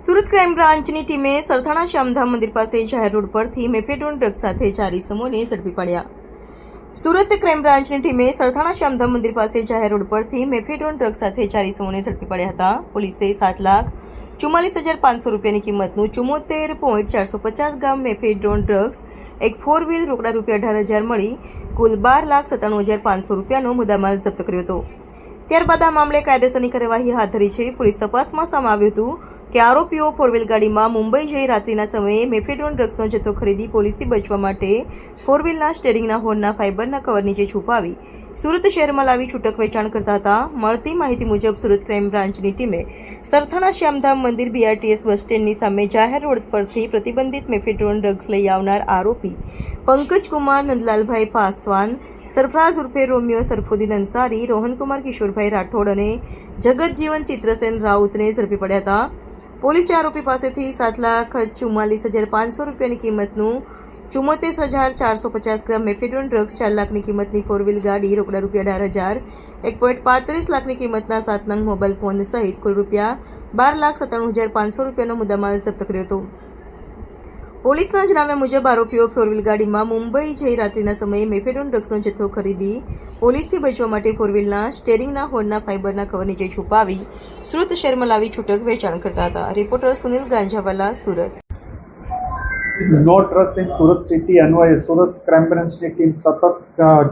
Surat crime બ્રાન્ચની ટીમે સરથાણા શ્યામધામ મંદિર પાસે જાહેર રોડ પરથી મેફેડોન ડ્રગ સાથે ચાર ઇસમોને ઝડપી પાડ્યા. સુરત ક્રાઇમ બ્રાન્ચની ટીમે સરથાણા શ્યામધામ મંદિર પાસે જાહેર રોડ પરથી મેફેડોન ડ્રગ સાથે ચાર ઇસમોને ઝડપી પાડ્યા હતા. પોલીસે સાત લાખ ચુમ્માલીસ હજાર પાંચસો રૂપિયાની કિંમતનું ચુમ્મોતેર પોઈન્ટ ચારસો પચાસ ગ્રામ મેફેડ્રોન ડ્રગ્સ, એક ફોર વ્હીલ રોકડા રૂપિયા અઢાર હજાર મળી, કુલ બાર લાખ સત્તાણું હજાર પાંચસો રૂપિયાનો મુદ્દામાલ જપ્ત કર્યો હતો. ત્યારબાદ આ મામલે કાયદેસરની કાર્યવાહી હાથ ધરી છે. પોલીસ તપાસમાં સામે આવ્યું હતું કે આરોપીઓ ફોરવ્હીલ ગાડીમાં મુંબઈ જઈ રાત્રિના સમયે મેફેડોન ડ્રગ્સનો જથ્થો ખરીદી પોલીસથી બચવા માટે ફોરવ્હીલના સ્ટેરિંગના હોર્નના ફાઇબરના કવર નીચે છુપાવી સુરત શહેરમાં લાવી છૂટક વેચાણ કરતા હતા. મળતી માહિતી મુજબ સુરત ક્રાઇમ બ્રાન્ચની ટીમે સરથાણા શ્યામધામ મંદિર બીઆરટીએસ બસ સ્ટેન્ડની સામે જાહેર રોડ પરથી પ્રતિબંધિત મેફેડ્રોન ડ્રગ્સ લઈ આવનાર આરોપી પંકજ કુમાર, નંદલાલભાઈ પાસવાન, સરફરાઝ ઉર્ફે રોમિયો સરફુદ્દીન અંસારી રોહનકુમાર કિશોરભાઈ રાઠોડ અને જગતજીવન ચિત્રસેન રાઉતને ઝડપી પડ્યા હતા. પોલીસે આરોપી પાસેથી સાત લાખ ચુમ્માલીસ હજાર પાંચસો રૂપિયાની કિંમતનું ચુમ્મોતેર હજાર ચારસો પચાસ ગ્રામ મેફેડોન ડ્રગ્સ ચાર લાખની કિંમતની ફોર વ્હીલ ગાડી, રોકડા રૂપિયા અઢાર હજાર, એક પોઈન્ટ પાંત્રીસ લાખની કિંમતના સાત નંગ મોબાઈલ ફોન સહિત કુલ રૂપિયા બાર લાખ સત્તાણું હજાર પાંચસો રૂપિયાનો મુદ્દામાલ જપ્ત કર્યો હતો. પોલીસના જણાવ્યા મુજબ આરોપીઓ ફોરવ્હીલ ગાડીમાં મુંબઈ જઈ રાત્રિના સમયે મેફેડોન ડ્રગ્સનો જથ્થો ખરીદી પોલીસથી બચવા માટે ફોરવ્હીલના સ્ટેરિંગના હોર્નના ફાઇબરના કવર નીચે છુપાવી સુરત શહેરમાં લાવી છૂટક વેચાણ કરતા હતા. Reporter Sunil Ganjawala, Surat. No drugs in Surat city અન્વયે સુરત ક્રાઇમ બ્રાન્ચની ટીમ સતત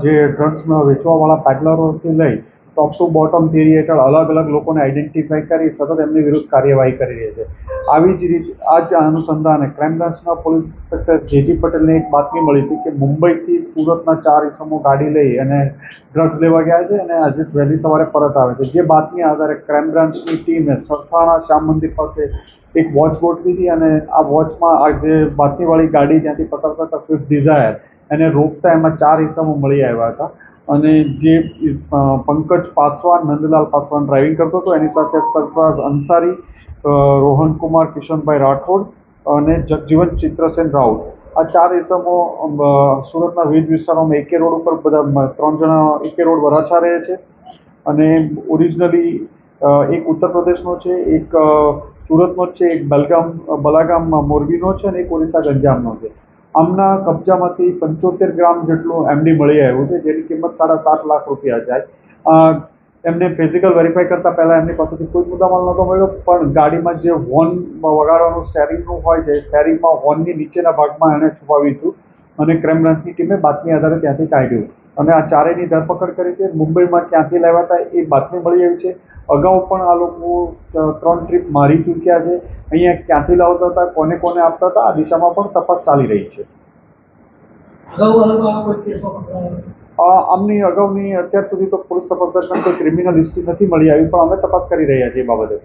જે ડ્રગ્સમાં વેચવાવાળા પેડલરોથી લઈ ટોપ ટુ બોટમ થિયરી હેઠળ અલગ અલગ લોકોને આઈડેન્ટિફાઈ કરી સતત એમની વિરુદ્ધ કાર્યવાહી કરી રહી છે. આવી જ રીતે આ જ અનુસંધાને ક્રાઇમ બ્રાન્ચના પોલીસ ઇન્સ્પેક્ટર જેજી પટેલને એક બાતમી મળી હતી કે મુંબઈથી સુરતના ચાર ઇસમો ગાડી લઈ અને ડ્રગ્સ લેવા ગયા છે અને આજે વહેલી સવારે પરત આવે છે. જે બાતમી આધારે ક્રાઇમ બ્રાન્ચની ટીમે સરથાણા શ્યામ મંદિર પાસે એક વોચ ગોઠવી હતી અને આ વોચમાં આ જે બાતમીવાળી ગાડી ત્યાંથી પસાર કરતા સ્વિફ્ટ ડિઝાયર એને રોકતા એમાં ચાર ઇસમો મળી આવ્યા હતા. અને જે પંકજ પાસવાન, નંદલાલ પાસવાન ડ્રાઇવિંગ કરતો હતો, એની સાથે સરફરાઝ અંસારી રોહનકુમાર કિશનભાઈ રાઠોડ અને જગજીવન ચિત્રસેન રાઉત. આ ચાર ઇસમો સુરતના વિવિધ વિસ્તારોમાં એકે રોડ ઉપર બધા ત્રણ જણા એકે રોડ વરાછા રહે છે અને ઓરિજિનલી એક ઉત્તર પ્રદેશનો છે, એક સુરતનો જ છે, એક બલગામ, બલાગામ મોરબીનો છે અને એક ઓરિસ્સા ગંજામનો છે. આમના કબજામાંથી પંચોતેર ગ્રામ જેટલું એમડી મળી આવ્યું છે, જેની કિંમત સાડા સાત લાખ રૂપિયા જાય એમને ફિઝિકલ વેરીફાઈ કરતાં પહેલાં એમની પાસેથી કોઈ મુદ્દામાલ નહોતો મળ્યો, પણ ગાડીમાં જે હોર્ન વગાડવાનું સ્ટેરિંગનું હોય છે સ્ટેરિંગમાં હોર્નની નીચેના ભાગમાં એણે છુપાવ્યું હતું અને ક્રાઇમ બ્રાન્ચની ટીમે બાતમી આધારે ત્યાંથી કાઢ્યું. અને આ ચારેયની ધરપકડ કરી છે, મુંબઈમાં ક્યાંથી લાવ્યા હતા એ બાતમી મળી આવી છે. અગાઉ પણ આ લોકો ત્રણ ટ્રીપ મારી ચૂક્યા છે. અહીંયા ક્યાંથી લાવતા હતા, કોને કોને આપતા હતા, આ દિશામાં પણ તપાસ ચાલી રહી છે. આમની અગાઉની અત્યાર સુધી તો પોલીસ તપાસ દરમિયાન કોઈ ક્રિમિનલ હિસ્ટ્રી નથી મળી આવી, પણ અમે તપાસ કરી રહ્યા છીએ એ બાબતે.